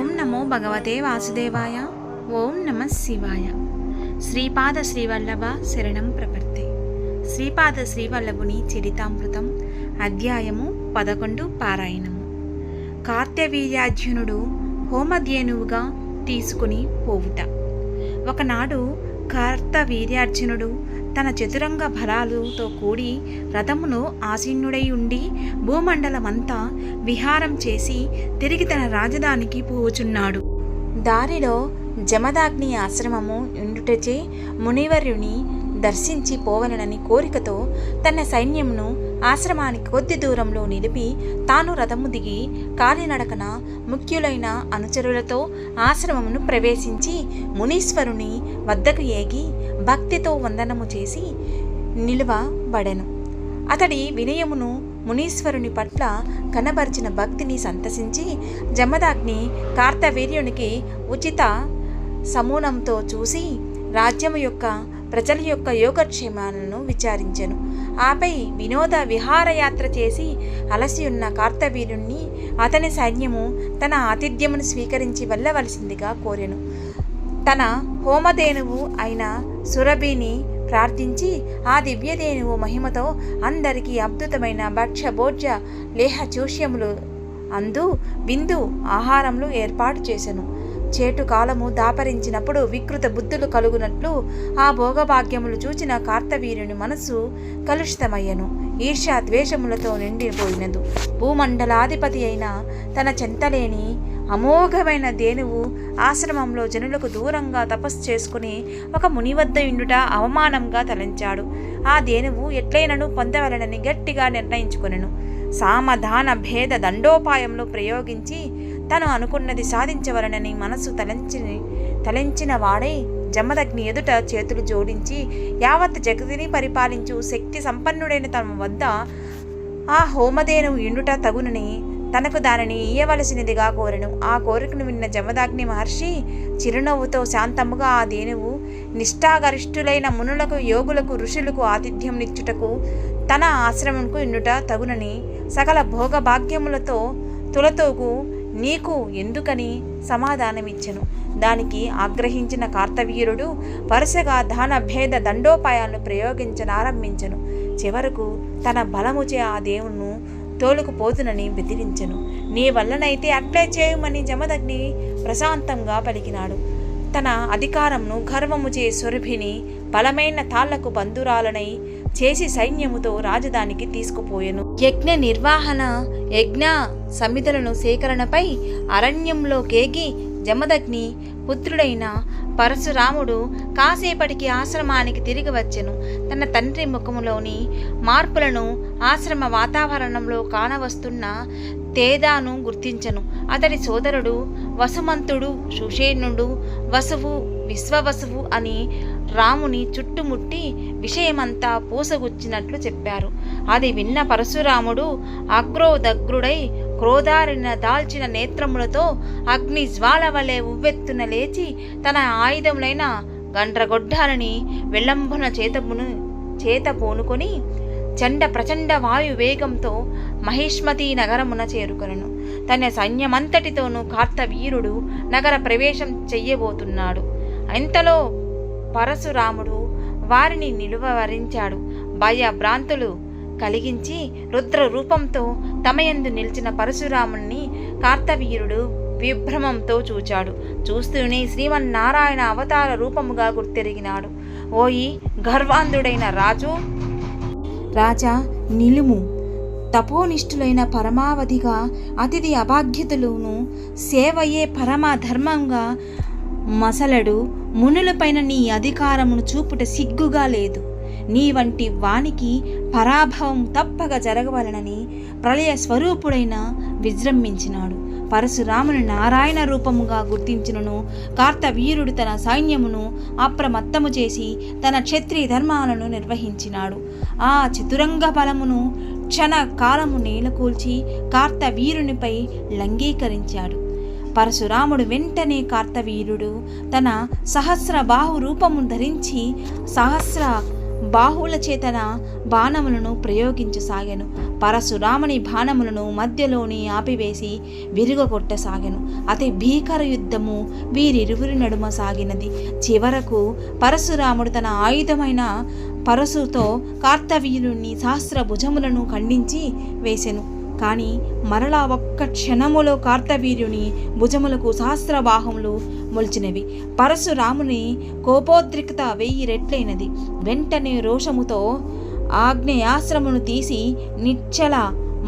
ఓం నమో భగవతే వాసుదేవాయ. ఓం నమ శివాయ. శ్రీపాద శ్రీవల్లభ శరణం ప్రపత్తి. శ్రీపాద శ్రీవల్లభుని చరితామృతం అధ్యాయము పదకొండు పారాయణము. కార్తవీర్యార్జునుడు హోమధ్యేనువుగా తీసుకుని పోవుట. ఒకనాడు కార్తవీర్యార్జునుడు తన చతురంగ బలాలతో కూడి రథమును ఆసీనుడై ఉండి భూమండలమంతా విహారం చేసి తిరిగి తన రాజధానికి పోవుచున్నాడు. దారిలో జమదాగ్ని ఆశ్రమము ఉండుటచే మునివర్యుని దర్శించి పోవలనని కోరికతో తన సైన్యమును ఆశ్రమానికి కొద్ది దూరంలో నిలిపి తాను రథము దిగి కాలినడకన ముఖ్యులైన అనుచరులతో ఆశ్రమమును ప్రవేశించి మునీశ్వరుని వద్దకు ఏగి భక్తితో వందనము చేసి నిలువబడెను. అతడి వినయమును మునీశ్వరుని పట్ల కనబరిచిన భక్తిని సంతసించి జమదాగ్ని కార్తవీర్యునికి ఉచిత సమూనంతో చూసి రాజ్యము యొక్క ప్రజల యొక్క యోగక్షేమాలను విచారించెను. ఆపై వినోద విహారయాత్ర చేసి అలసి ఉన్న కార్తవీరుణ్ణి అతని సైన్యము తన ఆతిథ్యమును స్వీకరించి వెళ్ళవలసిందిగా కోరెను. తన హోమధేనువు అయిన సురభిని ప్రార్థించి ఆ దివ్యదేనువు మహిమతో అందరికీ అద్భుతమైన భక్ష్య భోజ్య లేహ చూష్యములు అందు విందు ఆహారములు ఏర్పాటు చేశాను చేటు కాలము దాపరించినప్పుడు వికృత బుద్ధులు కలుగునట్లు ఆ భోగభాగ్యములు చూచిన కార్తవీరుని మనస్సు కలుషితమయ్యను. ఈర్ష్య ద్వేషములతో నిండిపోయినదు. భూమండలాధిపతి అయిన తన చెంతలేని అమోఘమైన దేనువు ఆశ్రమంలో జనులకు దూరంగా తపస్సు చేసుకుని ఒక ముని వద్ద ఇండుట అవమానంగా తలంచాడు. ఆ దేనువు ఎట్లయినను పొందవలనని గట్టిగా నిర్ణయించుకొనెను. సామధాన భేద దండోపాయంలో ప్రయోగించి తను అనుకున్నది సాధించవలనని మనసు తలంచి తలంచిన వాడే జమదగ్ని ఎదుట చేతులు జోడించి యావత్ జగతిని పరిపాలించు శక్తి సంపన్నుడైన తమ వద్ద ఆ హోమదేను ఇండుట తగునని తనకు దానిని ఇయ్యవలసినదిగా కోరెను. ఆ కోరికను విన్న జమదాగ్ని మహర్షి చిరునవ్వుతో శాంతముగా ఆ దేనువు నిష్ఠాగరిష్ఠులైన మునులకు యోగులకు ఋషులకు ఆతిథ్యం నిచ్చుటకు తన ఆశ్రమంకు ఇన్నుట తగునని సకల భోగభాగ్యములతో తులతోగు నీకు ఎందుకని సమాధానమిచ్చను? దానికి ఆగ్రహించిన కార్తవీరుడు వరుసగా దాన భేద దండోపాయాలను ప్రయోగించనారంభించను. చివరకు తన బలముచే ఆ దేవుణ్ణు తోలుకుపోతునని బెదిరించెను. నీ వల్లనైతే అట్లే చేయమని జమదగ్ని ప్రశాంతంగా పలికినాడు. తన అధికారంను గర్వముచే సురభిని బలమైన తాళ్ళకు బంధురాలనై చేసి సైన్యముతో రాజధానికి తీసుకుపోయెను. యజ్ఞ నిర్వహణ యజ్ఞ సమితులను సేకరణపై అరణ్యంలో కేగి జమదగ్ని పుత్రుడైన పరశురాముడు కాసేపటికి ఆశ్రమానికి తిరిగి వచ్చెను. తన తండ్రి ముఖములోని మార్పులను ఆశ్రమ వాతావరణంలో కానవస్తున్న తేదాను గుర్తించను. అతడి సోదరుడు వసుమంతుడు సుషేణుడు వసువు విశ్వవసువు అని రాముని చుట్టుముట్టి విషయమంతా పూసగుచ్చినట్లు చెప్పారు. అది విన్న పరశురాముడు అగ్రోదగ్రుడై క్రోధారిన దాల్చిన నేత్రములతో అగ్ని జ్వాల వలె ఉవ్వెత్తున లేచి తన ఆయుధములైన గండ్రగొడ్డాలని విలంబన చేతమును చేత పూనుకొని చండ ప్రచండ వాయు వేగంతో మహిష్మతి నగరమున చేరుకొనను. తన సైన్యమంతటితోనూ కార్తవీరుడు నగర ప్రవేశం చెయ్యబోతున్నాడు. ఇంతలో పరశురాముడు వారిని నిలువవరించాడు. భయ భ్రాంతులు కలిగించి రుద్ర రూపంతో తమయందు నిలిచిన పరశురాముణ్ణి కార్తవీరుడు విభ్రమంతో చూచాడు. చూస్తూనే శ్రీమన్నారాయణ అవతార రూపముగా గుర్తెరిగినాడు. ఓయి గర్వాంధుడైన రాజు! రాజా నిలుము. తపోనిష్ఠులైన పరమావధిగా అతిథి అభాగ్యతలును సేవయే పరమ ధర్మంగా మసలడు మునులపైన నీ అధికారమును చూపుట సిగ్గుగా లేదు. నీ వంటి వానికి పరాభవం తప్పక జరగవలనని ప్రళయ స్వరూపుడైన విజృంభించినాడు. పరశురాముని నారాయణ రూపముగా గుర్తించినను కార్తవీరుడు తన సైన్యమును అప్రమత్తము చేసి తన క్షత్రియ ధర్మాలను నిర్వహించినాడు. ఆ చతురంగ బలమును క్షణ కాలము నేలకూల్చి కార్తవీరునిపై లంగీకరించాడు. పరశురాముడు వెంటనే కార్తవీరుడు తన సహస్ర బాహు రూపము ధరించి సహస్ర బాహువుల చేతన బాణములను ప్రయోగించసాగాను. పరశురాముని బాణములను మధ్యలోని ఆపివేసి విరుగగొట్టసాగాను అతి భీకర యుద్ధము వీరిరువురి నడుమ సాగినది. చివరకు పరశురాముడు తన ఆయుధమైన పరశుతో కార్తవీయుని సహస్ర భుజములను ఖండించి వేసెను. కానీ మరలా ఒక్క క్షణములో కార్తవీర్యుని భుజములకు సహస్రబాహములు మొలిచినవి. పరశురాముని కోపోద్రిక్త వెయ్యి రెట్లైనది. వెంటనే రోషముతో ఆగ్నేయాశ్రమును తీసి నిచ్చల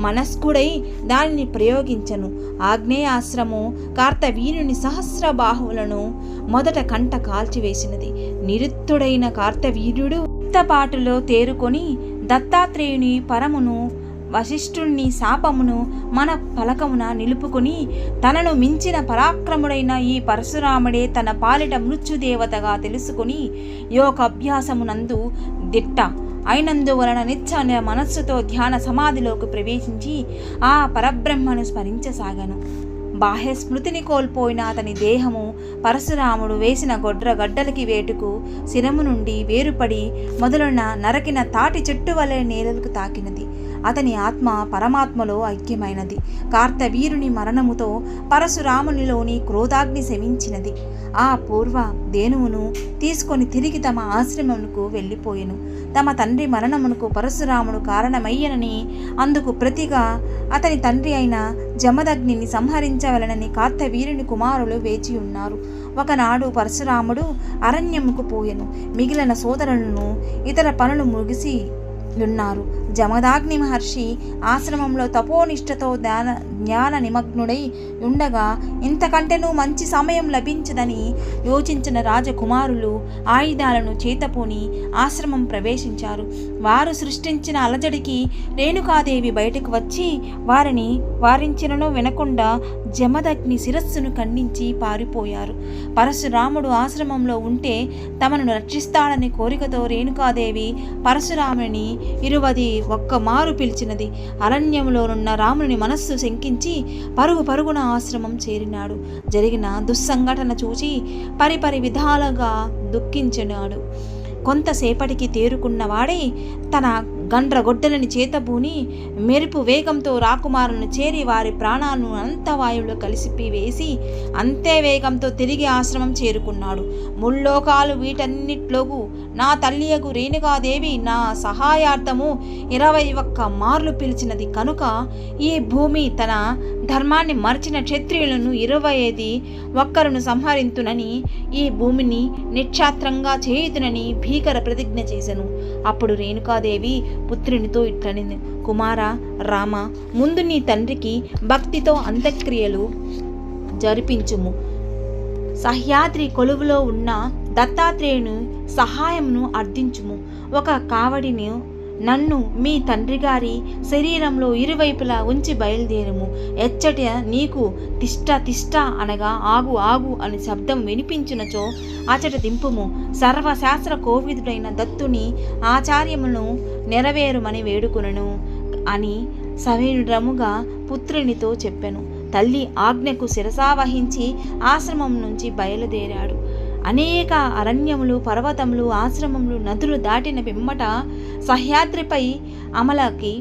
మనస్కుడై దానిని ప్రయోగించను. ఆగ్నేయాశ్రము కార్తవీర్యుని సహస్ర బాహువులను మొదట కంట కాల్చివేసినది. నిరుత్తుడైన కార్తవీర్యుడు పాటులో తేరుకొని దత్తాత్రేయుని పరమును వశిష్ఠుణ్ణి శాపమును మన పలకమున నిలుపుకొని తనను మించిన పరాక్రముడైన ఈ పరశురాముడే తన పాలిట మృత్యుదేవతగా తెలుసుకుని యోగాభ్యాసమునందు దిట్ట. అయినందువలన నిత్య మనస్సుతో ధ్యాన సమాధిలోకి ప్రవేశించి ఆ పరబ్రహ్మను స్మరించసాగాను. బాహ్య స్మృతిని కోల్పోయిన అతని దేహము పరశురాముడు వేసిన గొడ్ర గడ్డలకి వేటుకు శిరము నుండి వేరుపడి మొదలున్న నరకిన తాటి చెట్టు వలె నేలకు తాకినది. అతని ఆత్మ పరమాత్మలో ఐక్యమైనది. కార్తవీరుని మరణముతో పరశురామునిలోని క్రోధాగ్ని శమించినది. ఆ పూర్వ దేనువును తీసుకొని తిరిగి తమ ఆశ్రమమునకు వెళ్ళిపోయెను. తమ తండ్రి మరణమునకు పరశురాముడు కారణమయ్యనని అందుకు ప్రతిగా అతని తండ్రి అయిన జమదగ్నిని సంహరించవలనని కార్తవీరుని కుమారులు వేచి ఉన్నారు. ఒకనాడు పరశురాముడు అరణ్యముకు పోయెను. మిగిలిన సోదరులను ఇతర పనులు ముగిసి ఉన్నారు జమదాగ్ని మహర్షి ఆశ్రమంలో తపోనిష్టతో ధ్యాన జ్ఞాన నిమగ్నుడై ఉండగా ఇంతకంటేనూ మంచి సమయం లభించదని యోచించిన రాజకుమారులు ఆయుధాలను చేతపూని ఆశ్రమం ప్రవేశించారు. వారు సృష్టించిన అలజడికి రేణుకాదేవి బయటకు వచ్చి వారిని వారించినను వినకుండా జమదగ్ని శిరస్సును ఖండించి పారిపోయారు. పరశురాముడు ఆశ్రమంలో ఉంటే తమను రక్షిస్తాడని కోరికతో రేణుకాదేవి పరశురాముని ఇరువది ఒక్క మారు పిలిచినది. అరణ్యంలోనున్న రాముని మనస్సు శంకించి పరుగు పరుగున ఆశ్రమం చేరినాడు. జరిగిన దుస్సంఘటన చూచి పరిపరి విధాలుగా దుఃఖించినాడు. కొంతసేపటికి తేరుకున్నవాడే తన గండ్రగొడ్డలని చేతబూని మెరుపు వేగంతో రాకుమారులను చేరి వారి ప్రాణాలను అంతవాయువులో కలిసిపి వేసి అంతే వేగంతో తిరిగి ఆశ్రమం చేరుకున్నాడు. ముల్లోకాలు వీటన్నిట్లోకు నా తల్లియగు రేణుకాదేవి నా సహాయార్థము ఇరవై ఒక్క మార్లు పిలిచినది కనుక ఈ భూమి తన ధర్మాన్ని మర్చిన క్షత్రియులను ఇరవై ఐదు ఒక్కరును సంహరింతునని ఈ భూమిని నిక్షాత్రంగా చేయుతునని భీకర ప్రతిజ్ఞ చేశాను అప్పుడు రేణుకాదేవి పుత్రునితో ఇట్లనింది కుమార రామ ముందు నీ తండ్రికి భక్తితో అంత్యక్రియలు జరిపించుము. సహ్యాద్రి కొలువులో ఉన్న దత్తాత్రేయుని సహాయమును అర్థించుము. ఒక కావడిని నన్ను మీ తండ్రి గారి శరీరంలో ఇరువైపులా ఉంచి బయలుదేరము. ఎచ్చట నీకు తిష్ట తిష్ట అనగా ఆగు ఆగు అని శబ్దం వినిపించినచో అచట దింపుము. సర్వశాస్త్ర కోవిదుడైన దత్తుని ఆచార్యమును నెరవేరుమని వేడుకునను అని సవీనుడముగా పుత్రునితో చెప్పెను. తల్లి ఆజ్ఞకు శిరసావహించి ఆశ్రమం నుంచి బయలుదేరాడు. అనేక అరణ్యములు పర్వతములు ఆశ్రమములు నదులు దాటిన పిమ్మట సహ్యాద్రిపై అమలకి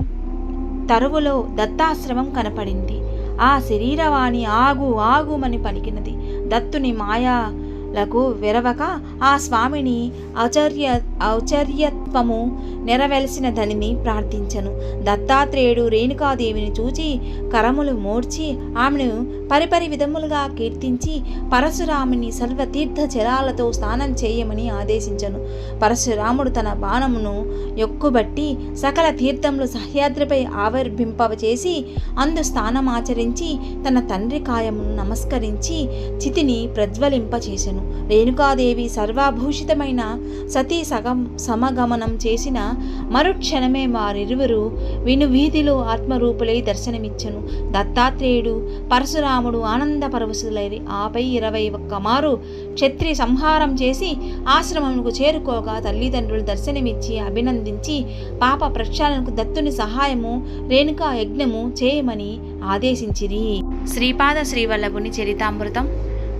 తరువులో దత్తాశ్రమం కనపడింది. ఆ శరీరవాణి ఆగు ఆగుమని పలికినది. దత్తుని మాయా లకు విరవక ఆ స్వామిని ఔచర్య ఔచర్యత్వము నెరవేల్సిన ధనిని ప్రార్థించను. దత్తాత్రేయుడు రేణుకాదేవిని చూచి కరములు మోడ్చి ఆమెను పరిపరి విధములుగా కీర్తించి పరశురాముని సర్వతీర్థ జలాలతో స్నానం చేయమని ఆదేశించను. పరశురాముడు తన బాణమును ఎక్కుబట్టి సకల తీర్థములు సహ్యాద్రిపై ఆవిర్భింపవచేసి అందు స్నానమాచరించి తన తండ్రి కాయమును నమస్కరించి చితిని ప్రజ్వలింపచేసెను. రేణుకాదేవి సర్వాభూషితమైన సతీ సగం సమగమనం చేసిన మరుక్షణమే వారిరువురు వినువీధిలో ఆత్మరూపులై దర్శనమిచ్చను. దత్తాత్రేయుడు పరశురాముడు ఆనంద పరవశులైరి ఆపై ఇరవై ఒక్క మారు క్షత్రి సంహారం చేసి ఆశ్రమముకు చేరుకోగా తల్లిదండ్రులు దర్శనమిచ్చి అభినందించి పాప ప్రక్షాళనకు దత్తుని సహాయము రేణుకా యజ్ఞము చేయమని ఆదేశించిరి. శ్రీపాద శ్రీవల్లభుని చరితామృతం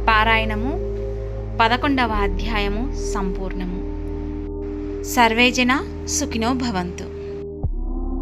పారాయణము పదకొండవ అధ్యాయము సంపూర్ణము. సర్వేజన సుఖినో భవంతు.